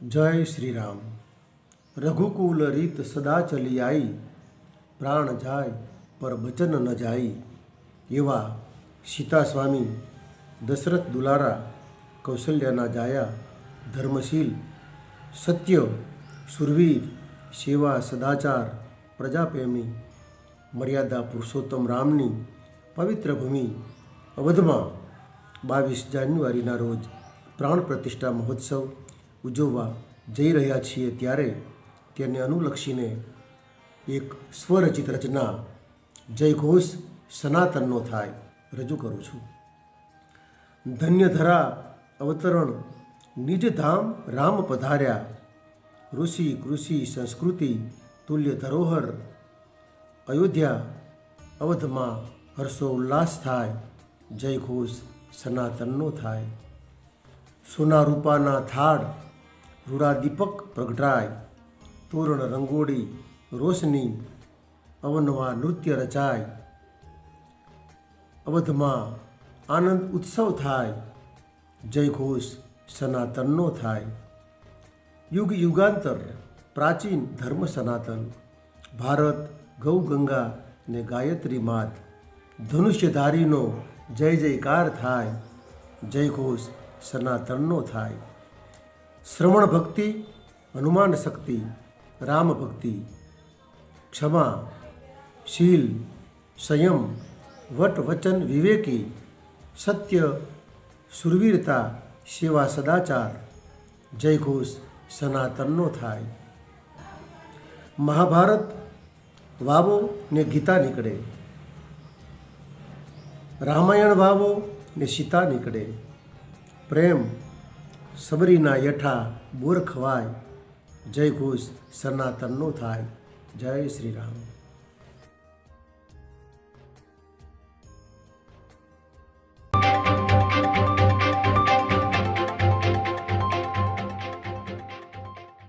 જય શ્રી રામ રઘુકુલ રીત સદા ચલી આઈ પ્રાણ જાય પર બચન ન જાય એવા સીતા સ્વામી દશરથ દુલારા કૌશલ્યના જાયા ધર્મશીલ સત્ય સુરવીર સેવા સદાચાર પ્રજાપ્રેમી મર્યાદા પુરુષોત્તમ રામની પવિત્ર ભૂમિ અવધમાં બાવીસ જાન્યુઆરીના રોજ પ્રાણ પ્રતિષ્ઠા મહોત્સવ ઉજવવા જઈ રહ્યા છીએ ત્યારે તેને અનુલક્ષીને એક સ્વરચિત રચના જય ઘોષ સનાતનનો થાય, રજૂ કરું છું. ધન્યધરા અવતરણ, નિજ ધામ રામ પધાર્યા, ઋષિ કૃષિ સંસ્કૃતિ તુલ્ય ધરોહર, અયોધ્યા અવધમાં હર્ષો ઉલ્લાસ થાય, જય ઘોષ સનાતનનો થાય. સોના રૂપાના થાળ રૂડા દીપક પ્રગટાય. તોરણ રંગોળી રોશની અવનવા નૃત્ય રચાય. અવધમાં આનંદ ઉત્સવ થાય. જય ઘોષ સનાતનનો થાય. યુગ યુગાંતર પ્રાચીન ધર્મ સનાતન. ભારત ગૌ ગંગા ને ગાયત્રી માત. ધનુષ્યધારીનો જય જયકાર થાય. જય ઘોષ સનાતનનો થાય. શ્રવણ ભક્તિ હનુમાન શક્તિ રામ ભક્તિ ક્ષમા શીલ સંયમ વટ વચન વિવેકી સત્ય સુરવીરતા સેવા સદાચાર જય ઘોષ સનાતનનો થાય મહાભારત વાવો ને ગીતા નીકળે રામાયણ વાવો ને સીતા નીકળે પ્રેમ સબરીના યઠા બોર ખવાય જય ઘોષ સનાતનનો થાય. જય શ્રી રામ